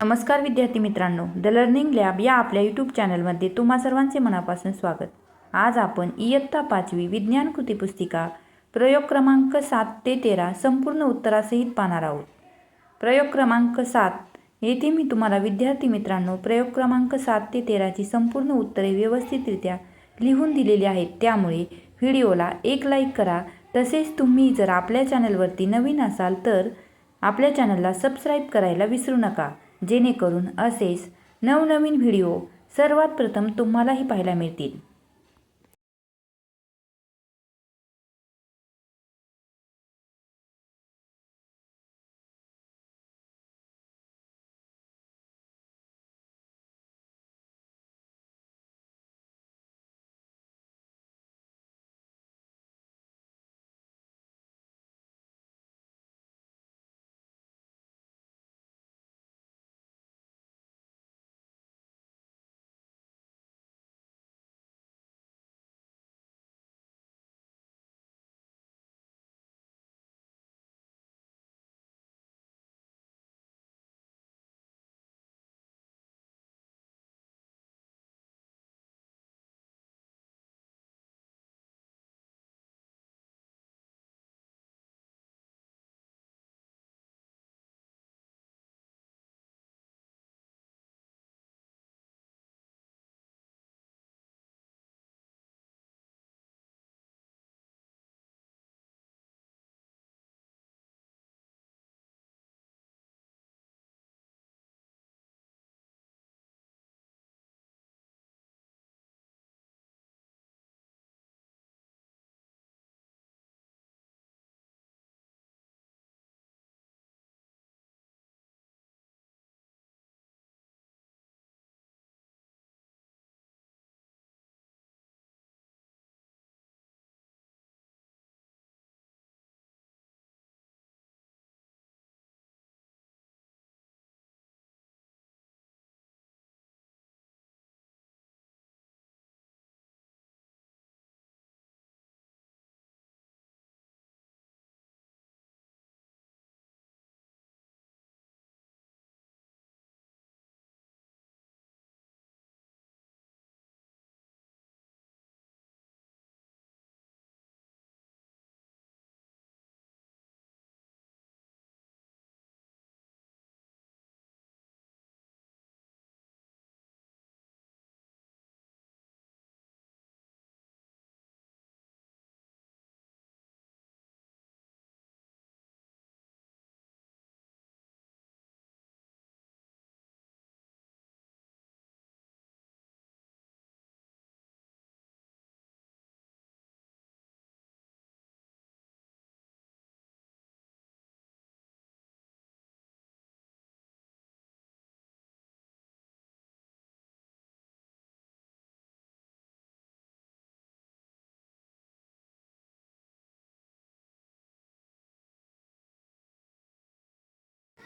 नमस्कार विद्यार्थी मित्रांनो द लर्निंग लॅब या आपल्या यूट्यूब चॅनलमध्ये तुम्हा सर्वांचे मनापासून स्वागत. आज आपण इयत्ता पाचवी विज्ञान कृती पुस्तिका प्रयोग क्रमांक सात ते तेरा संपूर्ण उत्तरासहित पाहणार आहोत. प्रयोग क्रमांक सात येथे मी तुम्हाला विद्यार्थी मित्रांनो प्रयोग क्रमांक सात ते तेराची संपूर्ण उत्तरे व्यवस्थितरित्या लिहून दिलेली आहेत. त्यामुळे व्हिडिओला एक लाईक करा. तसेच तुम्ही जर आपल्या चॅनलवरती नवीन असाल तर आपल्या चॅनलला सबस्क्राईब करायला विसरू नका. जेणेकरून असेच नवनवीन व्हिडिओ सर्वात प्रथम तुम्हालाही पाहायला मिळतील.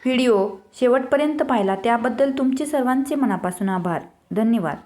व्हिडिओ शेवटपर्यंत पाहिला त्याबद्दल तुमचे सर्वांचे मनापासून आभार. धन्यवाद.